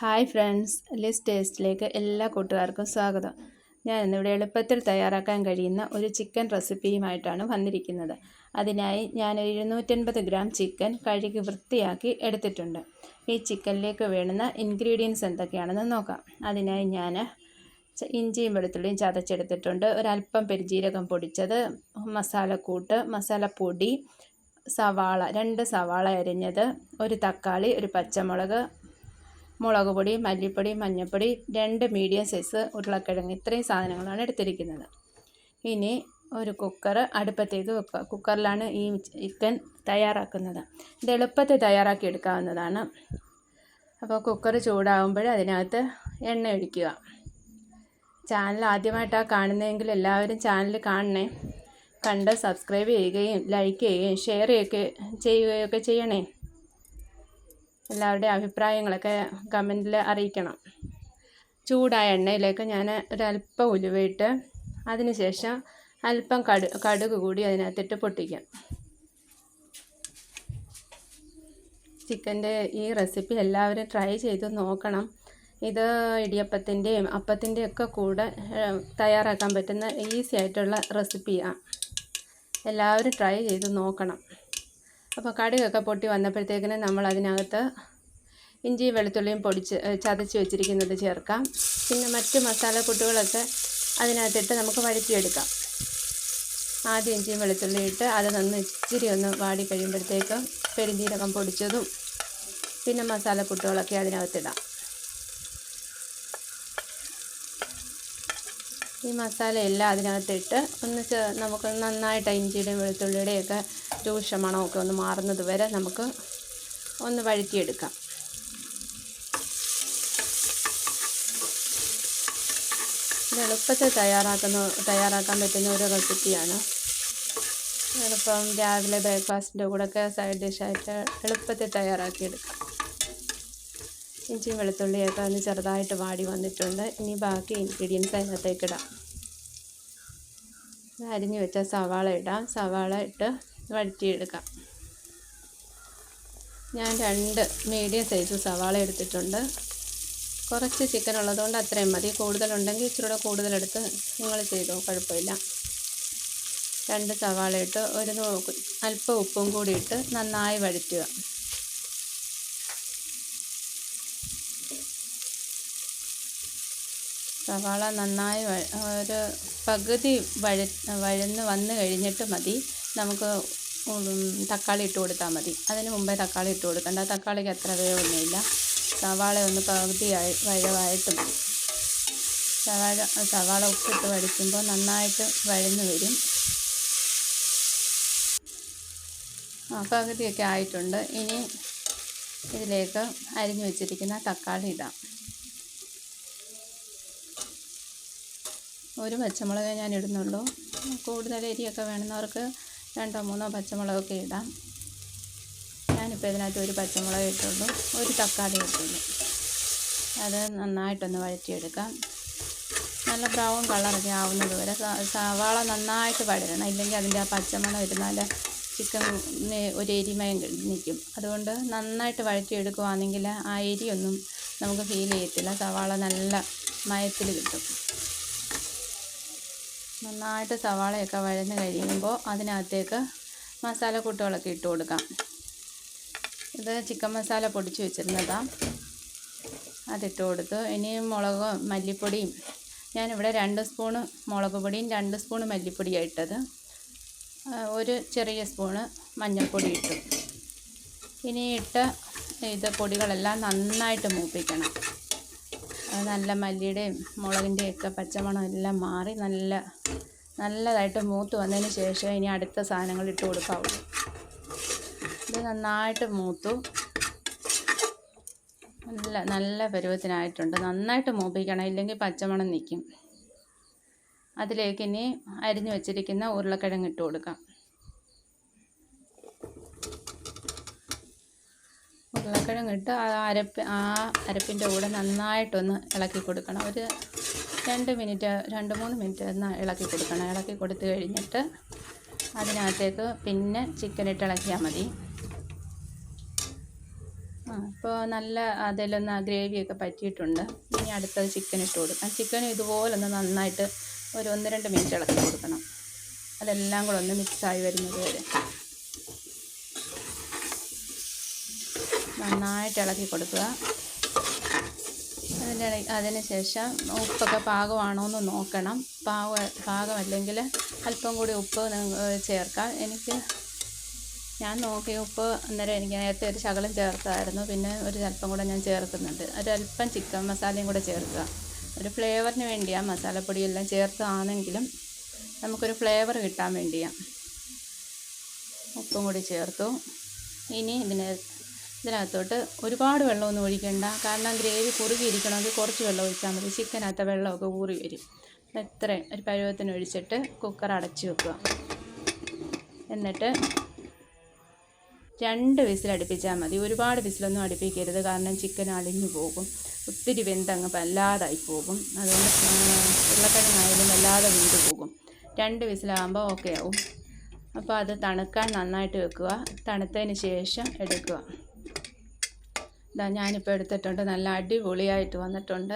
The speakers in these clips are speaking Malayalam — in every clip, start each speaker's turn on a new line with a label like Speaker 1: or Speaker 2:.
Speaker 1: ഹായ് ഫ്രണ്ട്സ് ലിസ് ടേസ്റ്റിലേക്ക് എല്ലാ കൂട്ടുകാർക്കും സ്വാഗതം. ഞാൻ ഇന്നിവിടെ എളുപ്പത്തിൽ തയ്യാറാക്കാൻ കഴിയുന്ന ഒരു ചിക്കൻ റെസിപ്പിയുമായിട്ടാണ് വന്നിരിക്കുന്നത്. അതിനായി ഞാൻ എഴുന്നൂറ്റൻപത് ഗ്രാം ചിക്കൻ കഴുകി വൃത്തിയാക്കി എടുത്തിട്ടുണ്ട്. ഈ ചിക്കനിലേക്ക് വേണ്ടുന്ന ഇൻഗ്രീഡിയൻസ് എന്തൊക്കെയാണെന്ന് നോക്കാം. അതിനായി ഞാൻ ഇഞ്ചിയും വെളുത്തുള്ളിയും ചതച്ചെടുത്തിട്ടുണ്ട്. ഒരല്പം പെരുജീരകം പൊടിച്ചത് മസാലക്കൂട്ട് മസാലപ്പൊടി സവാള രണ്ട് സവാള അരിഞ്ഞത് ഒരു തക്കാളി ഒരു പച്ചമുളക് മുളക് പൊടി മല്ലിപ്പൊടി മഞ്ഞൾപ്പൊടി രണ്ട് മീഡിയം സൈസ് ഉരുളക്കിഴങ്ങ് ഇത്രയും സാധനങ്ങളാണ് എടുത്തിരിക്കുന്നത്. ഇനി ഒരു കുക്കർ അടുപ്പത്തേക്ക് വെക്കുക. കുക്കറിലാണ് ഈ ചിക്കൻ തയ്യാറാക്കുന്നത്. ഇത് എളുപ്പത്തിൽ തയ്യാറാക്കി എടുക്കാവുന്നതാണ്. അപ്പോൾ കുക്കർ ചൂടാകുമ്പോൾ അതിനകത്ത് എണ്ണ ഒഴിക്കുക. ചാനൽ ആദ്യമായിട്ടാണ് കാണുന്നതെങ്കിൽ എല്ലാവരും ചാനൽ കാണണേ. കണ്ട് സബ്സ്ക്രൈബ് ചെയ്യുകയും ലൈക്ക് ചെയ്യുകയും ഷെയർ ചെയ്യുകയൊക്കെ ചെയ്യുകയൊക്കെ ചെയ്യണേ. എല്ലാവരുടെയും അഭിപ്രായങ്ങളൊക്കെ കമന്റിൽ അറിയിക്കണം. ചൂടായ എണ്ണയിലേക്ക് ഞാൻ ഒരല്പം ഉലുവയിട്ട് അതിന് ശേഷം അല്പം കടു കടുക് കൂടി അതിനകത്തിട്ട് പൊട്ടിക്കാം. ചിക്കന്റെ ഈ റെസിപ്പി എല്ലാവരും ട്രൈ ചെയ്ത് നോക്കണം. ഇത് ഇടിയപ്പത്തിന്റെയും അപ്പത്തിന്റെയും ഒക്കെ കൂടെ തയ്യാറാക്കാൻ പറ്റുന്ന ഈസി ആയിട്ടുള്ള റെസിപ്പിയാണ് എല്ലാവരും ട്രൈ ചെയ്ത് നോക്കണം. അപ്പോൾ കടുകൊക്കെ പൊട്ടി വന്നപ്പോഴത്തേക്കിന് നമ്മൾ അതിനകത്ത് ഇഞ്ചിയും വെളുത്തുള്ളിയും പൊടിച്ച് ചതച്ച് വെച്ചിരിക്കുന്നത് ചേർക്കാം. പിന്നെ മറ്റ് മസാലക്കൂട്ടുകളൊക്കെ അതിനകത്തിട്ട് നമുക്ക് വഴറ്റിയെടുക്കാം. ആദ്യം ഇഞ്ചിയും വെളുത്തുള്ളി ഇട്ട് അത് നന്ന് ഇച്ചിരി ഒന്ന് വാടി കഴിയുമ്പോഴത്തേക്കും പെരുംജീരകം പൊടിച്ചതും പിന്നെ മസാലക്കൂട്ടുകളൊക്കെ അതിനകത്തിടാം. ഈ മസാല എല്ലാം അതിനകത്തിട്ട് ഒന്ന് നമുക്ക് നന്നായിട്ട് ഇഞ്ചിയുടെയും വെളുത്തുള്ളിയുടെയും ഒക്കെ രൂക്ഷ മണമൊക്കെ ഒന്ന് മാറുന്നത് വരെ നമുക്ക് ഒന്ന് വഴറ്റിയെടുക്കാം. ഇത് എളുപ്പത്തിൽ തയ്യാറാക്കുന്ന തയ്യാറാക്കാൻ പറ്റുന്ന ഒരു റെസിപ്പിയാണ്. എളുപ്പം രാവിലെ ബ്രേക്ക്ഫാസ്റ്റിന്റെ കൂടെയൊക്കെ സൈഡ് ഡിഷായിട്ട് എളുപ്പത്തിൽ തയ്യാറാക്കിയെടുക്കാം. ഇഞ്ചിയും വെളുത്തുള്ളിയൊക്കെ ഒന്ന് ചെറുതായിട്ട് വാടി വന്നിട്ടുണ്ട്. ഇനി ബാക്കി ഇൻഗ്രീഡിയൻസ് അതിനകത്തേക്ക് ഇടാം. അരിഞ്ഞ് വെച്ച സവാള ഇടാം. സവാള ഇട്ട് വഴറ്റിയെടുക്കാം. ഞാൻ രണ്ട് മീഡിയം സൈസ് സവാള എടുത്തിട്ടുണ്ട്. കുറച്ച് ചിക്കൻ ഉള്ളതുകൊണ്ട് അത്രയും മതി. കൂടുതലുണ്ടെങ്കിൽ ഇച്ചിരൂടെ കൂടുതലെടുത്ത് നിങ്ങൾ ചെയ്തോ കുഴപ്പമില്ല. രണ്ട് സവാള ഇട്ട് ഒരു അല്പം ഉപ്പും കൂടി ഇട്ട് നന്നായി വഴറ്റുക. സവാള നന്നായി ഒരു പകുതി വഴ വഴന്ന് വന്ന് കഴിഞ്ഞിട്ട് മതി. നമുക്ക് തക്കാളി ഇട്ട് കൊടുത്താൽ മതി. അതിന് മുമ്പേ തക്കാളി ഇട്ട് കൊടുക്കണ്ട. തക്കാളിക്ക് അത്ര വേവൊന്നുമില്ല. സവാള ഒന്ന് പകുതിയായി വഴവായിട്ട് മതി. സവാള സവാള ഉപ്പിട്ട് വടിക്കുമ്പോൾ നന്നായിട്ട് വഴന്ന് വരും. ആ പകുതിയൊക്കെ ആയിട്ടുണ്ട്. ഇനി ഇതിലേക്ക് അരിഞ്ഞു വെച്ചിരിക്കുന്ന തക്കാളി ഇടാം. ഒരു പച്ചമുളകേ ഞാൻ ഇടുന്നുള്ളൂ. കൂടുതൽ എരിയൊക്കെ വേണമെന്നവർക്ക് രണ്ടോ മൂന്നോ പച്ചമുളകൊക്കെ ഇടാം. ഞാനിപ്പോൾ ഇതിനകത്ത് ഒരു പച്ചമുളക് ഇട്ടുള്ളൂ. ഒരു തക്കാളി ഇട്ടുള്ളൂ. അത് നന്നായിട്ടൊന്ന് വഴറ്റിയെടുക്കാം. നല്ല ബ്രൗൺ കളറൊക്കെ ആവുന്നത് വരെ സവാള നന്നായിട്ട് വഴരണം ഇല്ലെങ്കിൽ അതിന്റെ ആ പച്ചമണം ഇരുന്നാൽ ചിക്കൻ ഒരു എരിമയം നിൽക്കും. അതുകൊണ്ട് നന്നായിട്ട് വഴറ്റിയെടുക്കുവാണെങ്കിൽ ആ എരിയൊന്നും നമുക്ക് ഫീൽ ചെയ്യത്തില്ല. സവാള നല്ല മയത്തിൽ കിട്ടും. നന്നായിട്ട് സവാളയൊക്കെ വഴന്ന് കഴിയുമ്പോൾ അതിനകത്തേക്ക് മസാലക്കൂട്ടുകളൊക്കെ ഇട്ട് കൊടുക്കാം. ഇത് ചിക്കൻ മസാല പൊടിച്ച് വെച്ചിരുന്നതാണ് അതിട്ട് കൊടുത്തു. ഇനി മുളക് മല്ലിപ്പൊടിയും ഞാനിവിടെ രണ്ട് സ്പൂണ് മുളക് പൊടിയും രണ്ട് സ്പൂണ് മല്ലിപ്പൊടിയാണ് ഇട്ടത്. ഒരു ചെറിയ സ്പൂണ് മഞ്ഞൾപ്പൊടി ഇട്ടു. ഇനി ഇട്ട ഇത് പൊടികളെല്ലാം നന്നായിട്ട് മൂപ്പിക്കണം. നല്ല മല്ലിയുടെയും മുളകിന്റെയും ഒക്കെ പച്ചമണം എല്ലാം മാറി നല്ല നല്ലതായിട്ട് മൂത്ത് വന്നതിന് ശേഷം ഇനി അടുത്ത സാധനങ്ങൾ ഇട്ട് കൊടുക്കാവുള്ളൂ ഇത് നന്നായിട്ട് മൂത്തു. നല്ല നല്ല പരുവത്തിനായിട്ടുണ്ട്. നന്നായിട്ട് മൂപ്പിക്കണം ഇല്ലെങ്കിൽ പച്ചമണം നിൽക്കും. അതിലേക്ക് ഇനി അരിഞ്ഞു വെച്ചിരിക്കുന്ന ഉരുളക്കിഴങ്ങ് ഇട്ട് കൊടുക്കാം. ഉരുളക്കിഴങ്ങ് ഇട്ട് ആ അരപ്പ് ആ അരപ്പിന്റെ കൂടെ നന്നായിട്ടൊന്ന് ഇളക്കി കൊടുക്കണം. ഒരു രണ്ട് മിനിറ്റ് രണ്ട് മൂന്ന് മിനിറ്റ് ഒന്ന് ഇളക്കി കൊടുക്കണം. ഇളക്കി കൊടുത്ത് കഴിഞ്ഞിട്ട് അതിനകത്തേക്ക് പിന്നെ ചിക്കൻ ഇട്ട് ഇളക്കിയാൽ മതി. അപ്പോൾ നല്ല അതിലൊന്ന് ആ ഗ്രേവിയൊക്കെ പറ്റിയിട്ടുണ്ട്. ഇനി അടുത്തത് ചിക്കൻ ഇട്ട് കൊടുക്കാം ചിക്കനും ഇതുപോലൊന്ന് നന്നായിട്ട് ഒരു ഒന്ന് രണ്ട് മിനിറ്റ് ഇളക്കി കൊടുക്കണം. അതെല്ലാം കൂടെ ഒന്ന് മിക്സായി വരുന്നത് വരെ. നന്നായിട്ട് ഇളക്കി കൊടുക്കുക. അതിന്റെ അതിന് ശേഷം ഉപ്പൊക്കെ പാകമാണോ എന്ന് നോക്കണം. പാക പാകമല്ലെങ്കിൽ അല്പം കൂടി ഉപ്പ് ചേർക്കാം. എനിക്ക് ഞാൻ നോക്കി ഉപ്പ് അന്നേരം എനിക്ക് നേരത്തെ ഒരു ശകലം ചേർത്തായിരുന്നു. പിന്നെ ഒരു അല്പം കൂടെ ഞാൻ ചേർക്കുന്നുണ്ട്. ഒരല്പം ചിക്കൻ മസാലയും കൂടെ ചേർക്കുക. ഒരു ഫ്ലേവറിന് വേണ്ടിയാണ് മസാലപ്പൊടിയെല്ലാം ചേർത്താണെങ്കിലും നമുക്കൊരു ഫ്ലേവർ കിട്ടാൻ വേണ്ടിയാണ് ഉപ്പും കൂടി ചേർത്തു. ഇനി ഇതിന് ഇതിനകത്തോട്ട് ഒരുപാട് വെള്ളമൊന്നും ഒഴിക്കണ്ട. കാരണം ഗ്രേവി കുറുകിയിരിക്കണമെങ്കിൽ കുറച്ച് വെള്ളം ഒഴിച്ചാൽ മതി. ചിക്കനകത്ത് വെള്ളമൊക്കെ ഊറി വരും. എത്രയും ഒരു പരുവത്തിന് ഒഴിച്ചിട്ട് കുക്കർ അടച്ച് വെക്കുക. എന്നിട്ട് രണ്ട് വിസിൽ അടുപ്പിച്ചാൽ മതി. ഒരുപാട് വിസിലൊന്നും അടുപ്പിക്കരുത്. കാരണം ചിക്കൻ അളിഞ്ഞു പോകും. ഒത്തിരി വെന്തങ്ങ് വല്ലാതായി പോകും. അതുകൊണ്ട് ഉരുളക്കിഴങ്ങായാലും വല്ലാതെ വെന്ത് പോകും. രണ്ട് വിസിലാകുമ്പോൾ ഓക്കെ ആവും. അപ്പോൾ അത് തണുക്കാൻ നന്നായിട്ട് വെക്കുക. തണുത്തതിന് ശേഷം എടുക്കുക. ഇതാ ഞാനിപ്പോൾ എടുത്തിട്ടുണ്ട്. നല്ല അടിപൊളിയായിട്ട് വന്നിട്ടുണ്ട്.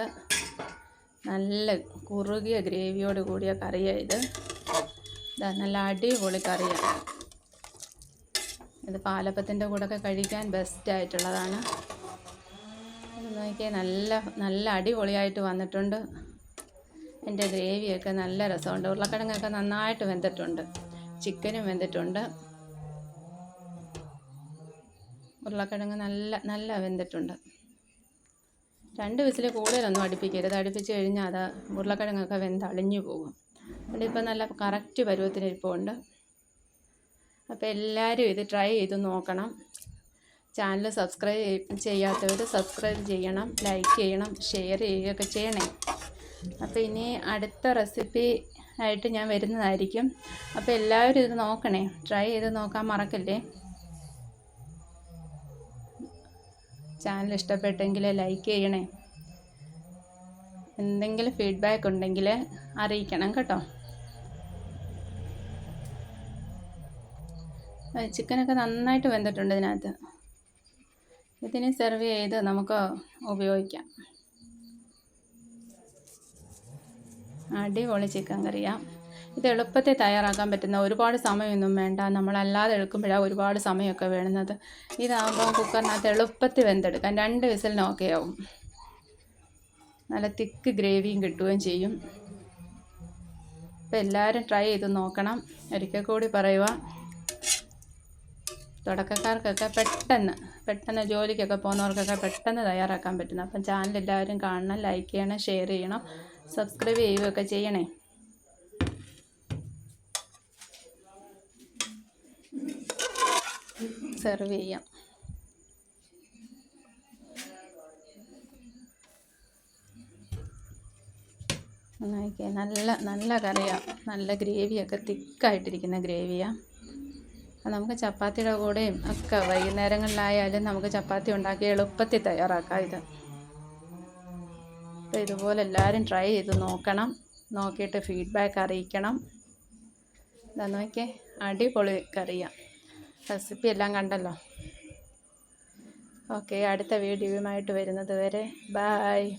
Speaker 1: നല്ല കുറുകിയ ഗ്രേവിയോട് കൂടിയ കറിയാണ് ഇത്. ഇതാ നല്ല അടിപൊളി കറിയാണ് ഇത് പാലപ്പത്തിന്റെ കൂടെയൊക്കെ കഴിക്കാൻ ബെസ്റ്റായിട്ടുള്ളതാണ് നോക്കിയാൽ നല്ല നല്ല അടിപൊളിയായിട്ട് വന്നിട്ടുണ്ട്. എന്റെ ഗ്രേവിയൊക്കെ നല്ല രസമുണ്ട്. ഉരുളക്കിഴങ്ങൊക്കെ നന്നായിട്ട് വെന്തിട്ടുണ്ട്. ചിക്കനും വെന്തിട്ടുണ്ട്. ഉരുളക്കിഴങ്ങ് നല്ല നല്ല വെന്തിട്ടുണ്ട്. രണ്ട് വിസിൽ കൂടുതലൊന്നും അടുപ്പിക്കരുത്. അടുപ്പിച്ച് കഴിഞ്ഞാൽ അത് ഉരുളക്കിഴങ്ങൊക്കെ വെന്ത് അളിഞ്ഞു പോകും. അതുകൊണ്ട് ഇപ്പം നല്ല കറക്റ്റ് പരുവത്തിന് ഇരിപ്പുണ്ട് അപ്പോൾ എല്ലാവരും ഇത് ട്രൈ ചെയ്ത് നോക്കണം. ചാനൽ സബ്സ്ക്രൈബ് ചെയ്യാത്തവർ സബ്സ്ക്രൈബ് ചെയ്യണം ലൈക്ക് ചെയ്യണം ഷെയർ ചെയ്യുകയൊക്കെ ചെയ്യണേ. അപ്പോൾ ഇനി അടുത്ത റെസിപ്പി ആയിട്ട് ഞാൻ വരുന്നതായിരിക്കും. അപ്പോൾ എല്ലാവരും ഇത് നോക്കണേ. ട്രൈ ചെയ്ത് നോക്കാൻ മറക്കല്ലേ? ചാനൽ ഇഷ്ടപ്പെട്ടെങ്കിൽ ലൈക്ക് ചെയ്യണേ. എന്തെങ്കിലും ഫീഡ്ബാക്ക് ഉണ്ടെങ്കിൽ അറിയിക്കണം കേട്ടോ. ചിക്കനൊക്കെ നന്നായിട്ട് വെന്തിട്ടുണ്ട് ഇതിനകത്ത്. ഇതിനെ സെർവ് ചെയ്ത് നമുക്ക് ഉപയോഗിക്കാം. അടിപൊളി ചിക്കൻ കറിയാണ് ഇത് എളുപ്പത്തിൽ തയ്യാറാക്കാൻ പറ്റുന്ന ഒരുപാട് സമയമൊന്നും വേണ്ട. നമ്മളല്ലാതെ എടുക്കുമ്പോഴാണ് ഒരുപാട് സമയമൊക്കെ വേണുന്നത്. ഇതാകുമ്പോൾ കുക്കറിനകത്ത് എളുപ്പത്തിൽ വെന്തെടുക്കാം. രണ്ട് വിസലിനൊക്കെ ആവും. നല്ല തിക്ക് ഗ്രേവിയും കിട്ടുകയും ചെയ്യും. അപ്പോൾ എല്ലാവരും ട്രൈ ചെയ്ത് നോക്കണം. ഒരിക്കൽ കൂടി പറയുക തുടക്കക്കാർക്കൊക്കെ പെട്ടെന്ന് പെട്ടെന്ന് ജോലിക്കൊക്കെ പോകുന്നവർക്കൊക്കെ പെട്ടെന്ന് തയ്യാറാക്കാൻ പറ്റുന്നു. അപ്പം ചാനൽ എല്ലാവരും കാണണം ലൈക്ക് ചെയ്യണം ഷെയർ ചെയ്യണം സബ്സ്ക്രൈബ് ചെയ്യുകയൊക്കെ ചെയ്യണേ. സെർവ് ചെയ്യാം. നോക്കിയേ നല്ല നല്ല കറിയാണ് നല്ല ഗ്രേവിയൊക്കെ തിക്കായിട്ടിരിക്കുന്ന ഗ്രേവിയാണ് നമുക്ക് ചപ്പാത്തിയുടെ കൂടെയും ഒക്കെ വൈകുന്നേരങ്ങളിലായാലും നമുക്ക് ചപ്പാത്തി ഉണ്ടാക്കി എളുപ്പത്തിൽ തയ്യാറാക്കാം ഇത്. അപ്പോൾ ഇതുപോലെ എല്ലാവരും ട്രൈ ചെയ്ത് നോക്കണം. നോക്കിയിട്ട് ഫീഡ്ബാക്ക് അറിയിക്കണം. ഇതാ നോക്കിയേ അടിപൊളി കറിയാണ് റെസിപ്പി എല്ലാം കണ്ടല്ലോ. ഓക്കെ അടുത്ത വീഡിയോയുമായിട്ട് വരുന്നത് വരെ. ബായ്